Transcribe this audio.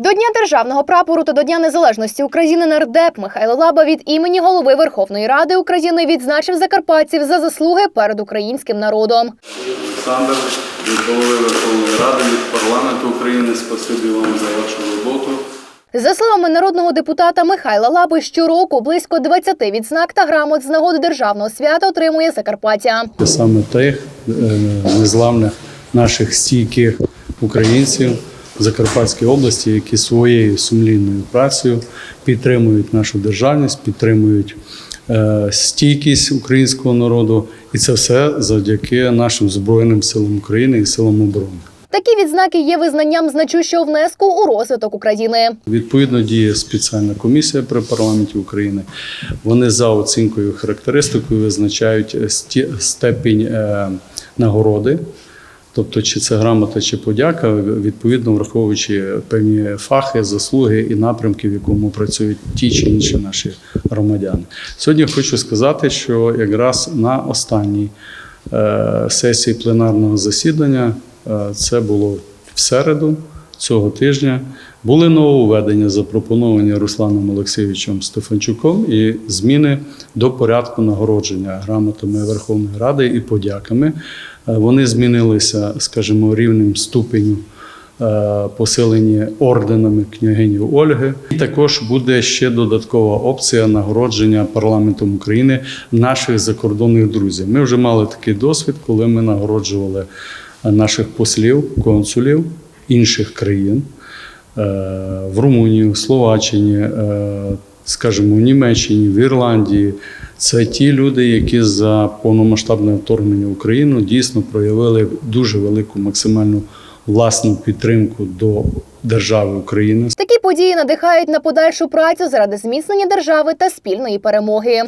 До Дня державного прапору та до Дня незалежності України нардеп Михайло Лаба від імені голови Верховної Ради України відзначив закарпатців за заслуги перед українським народом. Олександр, від голови Верховної Ради, від парламенту України. Спасибі вам за вашу роботу. За словами народного депутата Михайла Лаби, щороку близько 20 відзнак та грамот з нагоди державного свята отримує Закарпаття. Саме тих е, незламних наших стійких українців Закарпатській області, які своєю сумлінною працею підтримують нашу державність, підтримують е, стійкість українського народу, і це все завдяки нашим збройним силам України і силам оборони. Такі відзнаки є визнанням значущого внеску у розвиток України. Відповідно діє спеціальна комісія при парламенті України. Вони за оцінкою характеристикою визначають степінь е, нагороди. Тобто, чи це грамота, чи подяка, відповідно враховуючи певні фахи, заслуги і напрямки, в якому працюють ті чи інші наші громадяни. Сьогодні хочу сказати, що якраз на останній е, сесії пленарного засідання, е, це було в середу цього тижня, були нововведення, запропоновані Русланом Олексійовичем Стефанчуком, і зміни до порядку нагородження грамотами Верховної Ради і подяками. Е, Вони змінилися, скажімо, рівнем ступеню е, посилені орденами княгині Ольги. І також буде ще додаткова опція нагородження парламентом України наших закордонних друзів. Ми вже мали такий досвід, коли ми нагороджували е, наших послів, консулів інших країн е, в Румунії, в Словаччині, е, скажімо, в Німеччині, в Ірландії. Це ті люди, які за повномасштабне вторгнення в Україну дійсно проявили дуже велику максимальну власну підтримку до держави України. Такі події надихають на подальшу працю заради зміцнення держави та спільної перемоги.